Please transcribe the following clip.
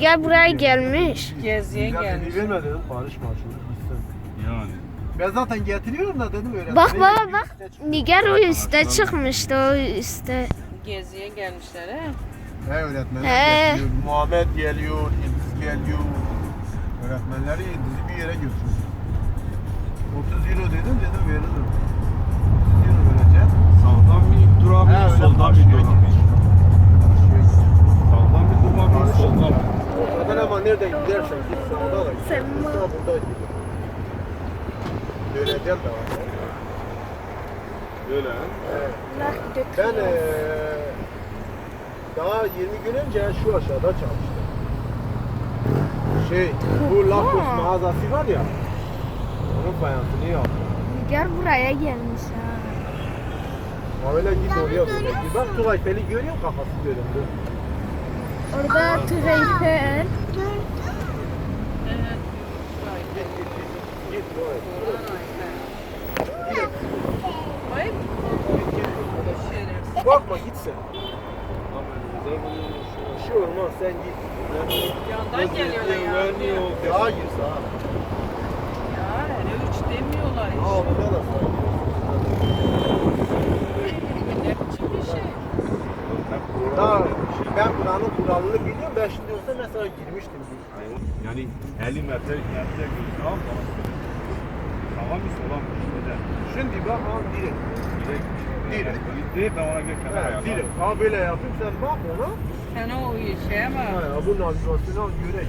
Gel buraya gelmiş. Geziye Zaten gelmiş. verme dedim karışma şunu gitsin. Yani. Ben zaten getiriyorum da dedim öyle. Bak baba bak. Nigar o üste çıkmıştı o üste. Geziye gelmişler he. He öğretmenler He. getiriyor. Muhammed geliyor, Yıldız geliyor. Öğretmenleri Yıldız'ı bir yere götürüyor. Nereden gidersen git sağda da git. Sen Sağ burada git. Döneceğim de var. Böyle. Ben eee daha 20 gün önce şu aşağıda çalıştım. Şey, bu Lakos mağazası var ya, onun fayansını yaptım. Nigar buraya gelmiş ha. Öyle git oraya böyle. Bak Tugay Peli görüyor kafası göründü. Orada tüfekler. Evet. Git git git. Git Tugay. Vay. Git git. Şerefsiz. Bakma git sen. Bir şey olmaz sen git. Yandan geliyorlar ya. Sağa gir sağa. Ya hele üç demiyorlar hiç. Aa burada da sağa bir şey. Daha ben buranın kuralını biliyorum. Ben şimdi olsa mesela girmiştim. Yani 50 metre metre gözüküyor ama Tamam mı sola mı? Öyle. Şimdi bak ha direkt. Direkt. Direkt. Direkt ben ona göre kenar Ha, ayarlarım. direkt. Ha böyle yapayım sen bak ona. Sen o şey ama Ha, bu navigasyona göre